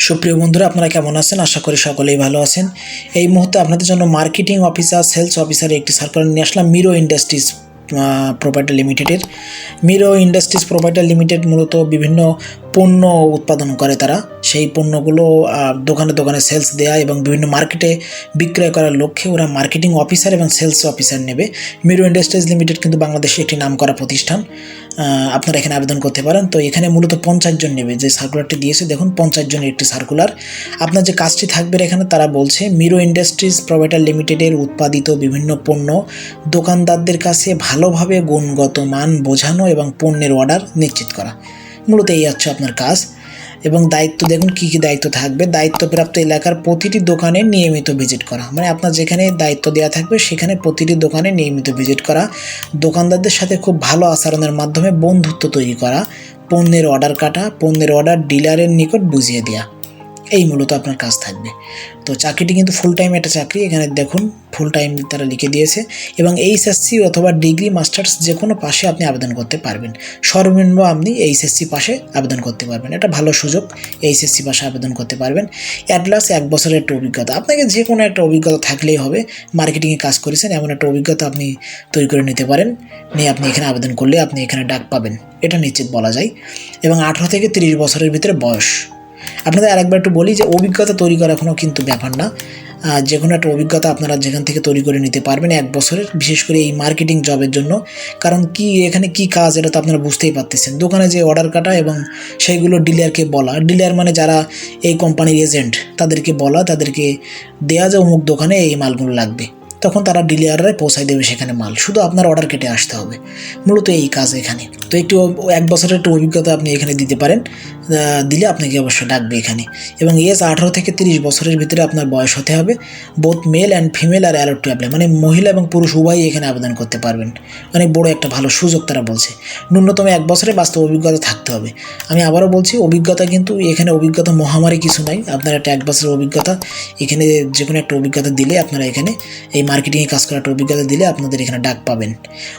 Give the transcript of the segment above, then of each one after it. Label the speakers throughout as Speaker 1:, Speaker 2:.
Speaker 1: সুপ্রিয় বন্ধুরা আপনারা কেমন আছেন? আশা করি সকলেই ভালো আছেন। এই মুহূর্তে আপনাদের জন্য মার্কেটিং অফিসার সেলস অফিসার একটি সার্কুলার নিয়ে আসলাম মিরো ইন্ডাস্ট্রিজ প্রোভাইডার লিমিটেডের মিরো ইন্ডাস্ট্রিজ প্রোভাইডার লিমিটেড মূলত বিভিন্ন পণ্য উৎপাদন করে তারা। সেই পণ্যগুলো দোকানে দোকানে সেলস দেয়া এবং বিভিন্ন মার্কেটে বিক্রয় করার লক্ষ্যে ওরা মার্কেটিং অফিসার এবং সেলস অফিসার নেবে। মিরো ইন্ডাস্ট্রিজ লিমিটেড কিন্তু বাংলাদেশে একটি নামকরা প্রতিষ্ঠান। আহ, আপনারা এখানে আবেদন করতে পারেন। তো এখানে মূলত পঞ্চাশ জন নেবে। যে সার্কুলারটি দিয়েছে, দেখুন, পঞ্চাশ জনের একটি সার্কুলার আপনার যে কাজটি থাকবে এখানে তারা বলছে মিরো ইন্ডাস্ট্রিজ প্রোভাইডার লিমিটেডের উৎপাদিত বিভিন্ন পণ্য দোকানদারদের কাছে ভালোভাবে গুণগত মান বোঝানো এবং পণ্যের অর্ডার নিশ্চিত করা। মূলত এই হচ্ছে আপনার কাজ। এবং দায়িত্ব দেখুন কী কী দায়িত্ব থাকবে। দায়িত্বপ্রাপ্ত এলাকার প্রতিটি দোকানে নিয়মিত ভিজিট করা। মানে আপনার যেখানে দায়িত্ব দেওয়া থাকবে, সেখানে প্রতিটি দোকানে নিয়মিত ভিজিট করা। দোকানদারদের সাথে খুব ভালো আচরণের মাধ্যমে বন্ধুত্ব তৈরি করা। পণ্যের অর্ডার কাটা, পণ্যের অর্ডার ডিলারের নিকট বুঝিয়ে দেওয়া এই মূলত আপনার কাজ থাকবে। তো চাকরিটি কিন্তু ফুল টাইম একটা চাকরি। এখানে দেখুন ফুল টাইম তারা লিখে দিয়েছে এবং এইচএসসি অথবা ডিগ্রি মাস্টার্স যে কোনো পাশে আপনি আবেদন করতে পারবেন। সর্বনিম্ন আপনি এইচএসসি পাশে আবেদন করতে পারবেন। এটা ভালো সুযোগ এইচএসসি পাশে আবেদন করতে পারবেন। অ্যাটলাস এক বছরের একটা অভিজ্ঞতা। আপনাকে যে কোনো একটা অভিজ্ঞতা থাকলেই হবে। মার্কেটিংয়ে কাজ করেছেন, এমন একটা অভিজ্ঞতা আপনি তৈরি করে নিতে পারেন। নিয়ে আপনি এখানে আবেদন করলে আপনি এখানে ডাক পাবেন। এটা নিশ্চিত বলা যায়। এবং আঠারো থেকে তিরিশ বছরের ভিতরে বয়স। আপনাদের আরেকবার একটু বলি যে অভিজ্ঞতা তৈরি করা কোনো কিন্তু ব্যাপার না। যে কোনো একটা অভিজ্ঞতা আপনারা যেখান থেকে তৈরি করে নিতে পারবেন এক বছরের, বিশেষ করে এই মার্কেটিং জবের জন্য। কারণ কি, এখানে কি কাজ এটা তো আপনারা বুঝতেই পারতেছেন। দোকানে যে অর্ডার কাটা এবং সেইগুলো ডিলারকে বলা। ডিলার মানে যারা এই কোম্পানির এজেন্ট তাদেরকে বলা, তাদেরকে দেয়া যে অমুক দোকানে এই মালগুলো লাগবে। তখন তারা ডিলাররাই পৌঁছায় দেবে সেখানে মাল। শুধু আপনার অর্ডার কেটে আসতে হবে। মূলত এই কাজ এখানে। তো একটু এক বছরের একটু অভিজ্ঞতা আপনি এখানে দিতে পারেন। দিলে আপনাকে অবশ্যই ডাকবে এখানে। এবং এজ আঠারো থেকে তিরিশ বছরের ভিতরে আপনার বয়স হতে হবে। বোথ মেল অ্যান্ড ফিমেল আর অ্যালোট টু অ্যাপ্লাই মানে মহিলা এবং পুরুষ উভয়ই এখানে আবেদন করতে পারবেন। অনেক বড় একটা ভালো সুযোগ তারা বলছে। ন্যূনতম এক বছরে বাস্তব অভিজ্ঞতা থাকতে হবে। আমি আবারও বলছি, অভিজ্ঞতা কিন্তু এখানে অভিজ্ঞতা মহামারী কিছু নাই। আপনার একটা এক বছরের অভিজ্ঞতা। এখানে যে কোনো একটা অভিজ্ঞতা দিলে আপনারা এখানে এই মার্কেটিংয়ে কাজ করার একটা অভিজ্ঞতা দিলে আপনাদের এখানে ডাক পাবেন।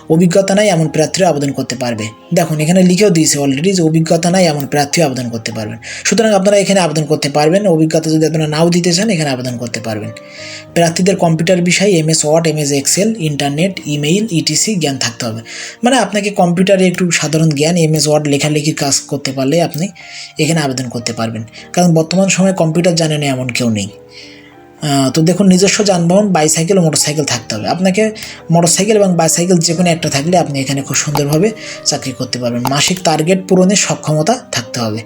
Speaker 1: অভিজ্ঞতা নাই, এমন প্রার্থীরা আবেদন করতে পারবে। দেখুন, এখানে লিখেও দিয়েছে অলরেডি যে অভিজ্ঞতা নাই, এমন প্রার্থীও আবেদন করতে পারবেন। সুতরাং আপনারা এখানে আবেদন করতে পারবেন। অভিজ্ঞতা যদি আপনারা নাও দিতে চান, এখানে আবেদন করতে পারবেন। প্রার্থীদের কম্পিউটার বিষয়ে, M S word M S excel internet email E T C জ্ঞান থাকতে হবে। মানে আপনাকে কম্পিউটারে একটু সাধারণ জ্ঞান, এম এস ওয়ার্ড লেখালেখির কাজ করতে পারলে আপনি এখানে আবেদন করতে পারবেন। কারণ বর্তমান সময়ে কম্পিউটার জানে না এমন কেউ নেই। তো দেখুন, নিজস্ব যানবাহন বাইসাইকেল ও মোটরসাইকেল থাকতে হবে। আপনাকে মোটরসাইকেল এবং বাইসাইকেল যে কোনো একটা থাকলে আপনি এখানে খুব সুন্দরভাবে চাকরি করতে পারবেন। মাসিক টার্গেট পূরণের সক্ষমতা থাকতে হবে।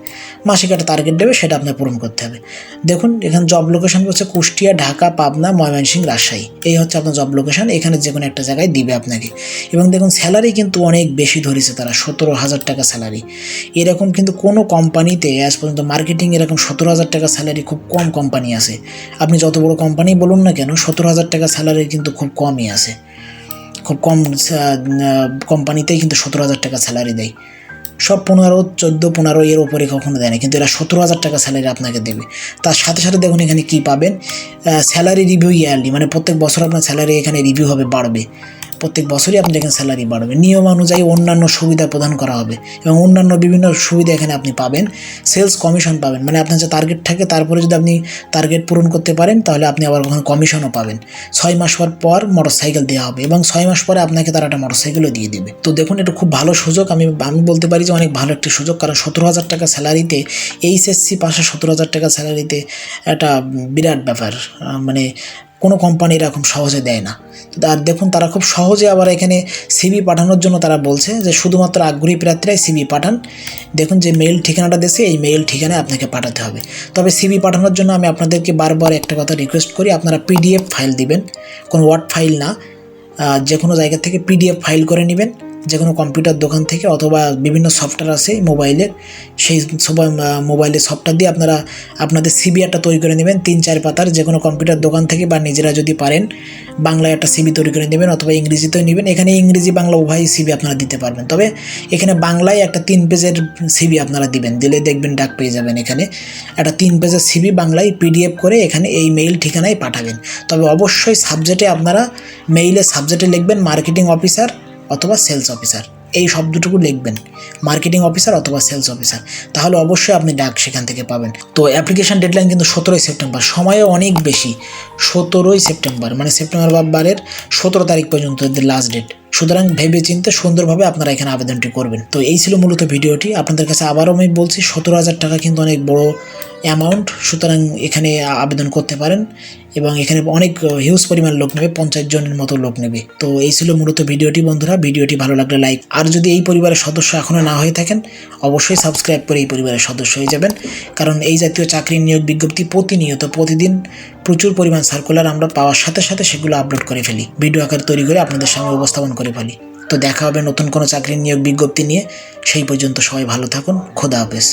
Speaker 1: মাসিক একটা টার্গেট দেবে, সেটা আপনার পূরণ করতে হবে। দেখুন, এখানে জব লোকেশন হচ্ছে কুষ্টিয়া, ঢাকা, পাবনা, ময়মনসিংহ, রাজশাহী। এই হচ্ছে আপনার জব লোকেশন এখানে যে কোনো একটা জায়গায় দিবে আপনাকে। এবং দেখুন স্যালারি কিন্তু অনেক বেশি ধরেছে তারা, সতেরো হাজার টাকা স্যালারি এরকম কিন্তু কোনো কোম্পানিতে আজ পর্যন্ত মার্কেটিং এরকম সতেরো হাজার টাকা স্যালারি খুব কম কোম্পানি আছে। আপনি যত বড় কোম্পানি বলুন না কেন, সতেরো হাজার টাকা স্যালারি কিন্তু খুব কমই আছে। খুব কম কোম্পানিতেই কিন্তু সতেরো হাজার টাকা স্যালারি দেয়। সব পনেরো, চোদ্দ, পনেরো এর ওপরে কখনো দেয় না, কিন্তু এরা সতেরো হাজার টাকা স্যালারি আপনাকে দেবে। তার সাথে সাথে দেখুন এখানে কী পাবেন স্যালারি রিভিউ ইয়ারলি মানে প্রত্যেক বছর আপনার স্যালারি এখানে রিভিউ হবে, বাড়বে। প্রত্যেক বছরই আপনি এখানে স্যালারি বাড়বে। নিয়ম অনুযায়ী অন্যান্য সুবিধা প্রদান করা হবে এবং অন্যান্য বিভিন্ন সুবিধা এখানে আপনি পাবেন। সেলস কমিশন পাবেন। মানে আপনার যে টার্গেট থাকে, তারপরে যদি আপনি টার্গেট পূরণ করতে পারেন, তাহলে আপনি আবার ওখানে কমিশনও পাবেন। ছয় মাস পর পর মোটর সাইকেল দেওয়া হবে এবং ছয় মাস পরে আপনাকে তারা একটা মোটর সাইকেলও দিয়ে দেবে। তো দেখুন, এটা খুব ভালো সুযোগ। আমি আমি বলতে পারি যে অনেক ভালো একটি সুযোগ। কারণ সতেরো হাজার টাকা স্যালারিতে এইচএসসি পাশে সতেরো হাজার টাকা স্যালারিতে একটা বিরাট ব্যাপার। মানে কোনো কোম্পানি এরকম সহজে দেয় না। আর দেখুন, তারা খুব সহজে আবার এখানে সিবি পাঠানোর জন্য তারা বলছে যে শুধুমাত্র আগ্রহী প্রার্থীরাই সিবি পাঠান। দেখুন যে মেইল ঠিকানাটা দেশে এই মেইল ঠিকানায় আপনাকে পাঠাতে হবে। তবে সিবি পাঠানোর জন্য আমি আপনাদেরকে বারবার একটা কথা রিকোয়েস্ট করি, আপনারা পিডিএফ ফাইল দিবেন। কোনো ওয়ার্ড ফাইল না যে কোনো জায়গা থেকে পিডিএফ ফাইল করে নেবেন। যে কোনো কম্পিউটার দোকান থেকে অথবা বিভিন্ন সফটওয়্যার আছে মোবাইলের সেই মোবাইলের সফটওয়্যার দিয়ে আপনারা আপনাদের সিবি একটা তৈরি করে নেবেন, তিন চার পাতার যে কোনো কম্পিউটার দোকান থেকে বা নিজেরা যদি পারেন, বাংলায় একটা সিবি তৈরি করে নেবেন অথবা ইংরেজিতেও নেবেন, এখানে ইংরেজি, বাংলা উভয় সিবি আপনারা দিতে পারবেন। তবে এখানে বাংলায় একটা তিন পেজের সিবি আপনারা দিবেন, দিলে দেখবেন ডাক পেয়ে যাবেন এখানে। একটা তিন পেজের সিবি বাংলায় পিডিএফ করে এখানে এই মেইল ঠিকানায় পাঠাবেন। তবে অবশ্যই সাবজেক্টে আপনারা মেইলে সাবজেক্টে লিখবেন মার্কেটিং অফিসার অথবা সেলস অফিসার এই শব্দটুকু লিখবেন মার্কেটিং অফিসার অথবা সেলস অফিসার তাহলে অবশ্যই আপনি ডাক সেখান থেকে পাবেন। তো অ্যাপ্লিকেশন ডেডলাইন কিন্তু সতেরোই সেপ্টেম্বর, সময়ও অনেক বেশি। সতেরোই সেপ্টেম্বর মানে সেপ্টেম্বর বা বারের সতেরো তারিখ পর্যন্ত এদের লাস্ট ডেট সুতরাং ভেবে চিন্তে সুন্দরভাবে আপনারা এখানে আবেদনটি করবেন। তো এই ছিল মূলত ভিডিওটি। আপনাদের কাছে আবারও আমি বলছি, সতেরো হাজার টাকা কিন্তু অনেক বড় অ্যামাউন্ট সুতরাং এখানে আবেদন করতে পারেন এবং এখানে অনেক হিউজ পরিমাণ লোক নেবে, পঞ্চাশ জনের মতো লোক নেবে। তো এই ছিল মূলত ভিডিওটি বন্ধুরা। ভিডিওটি ভালো লাগলে লাইক আর যদি এই পরিবারের সদস্য এখনও না হয়ে থাকেন, অবশ্যই সাবস্ক্রাইব করে এই পরিবারের সদস্য হয়ে যাবেন। কারণ এই জাতীয় চাকরির নিয়োগ বিজ্ঞপ্তি প্রতিনিয়ত, প্রতিদিন প্রচুর পরিমাণ সার্কুলার আমরা পাওয়ার সাথে সাথে সেগুলো আপলোড করে ফেলি। ভিডিও আকার তৈরি করে আপনাদের সামনে উপস্থাপন করে ফেলি। তো দেখা হবে নতুন কোনো চাকরির নিয়োগ বিজ্ঞপ্তি নিয়ে। সেই পর্যন্ত সবাই ভালো থাকুন। খোদা হাফেজ।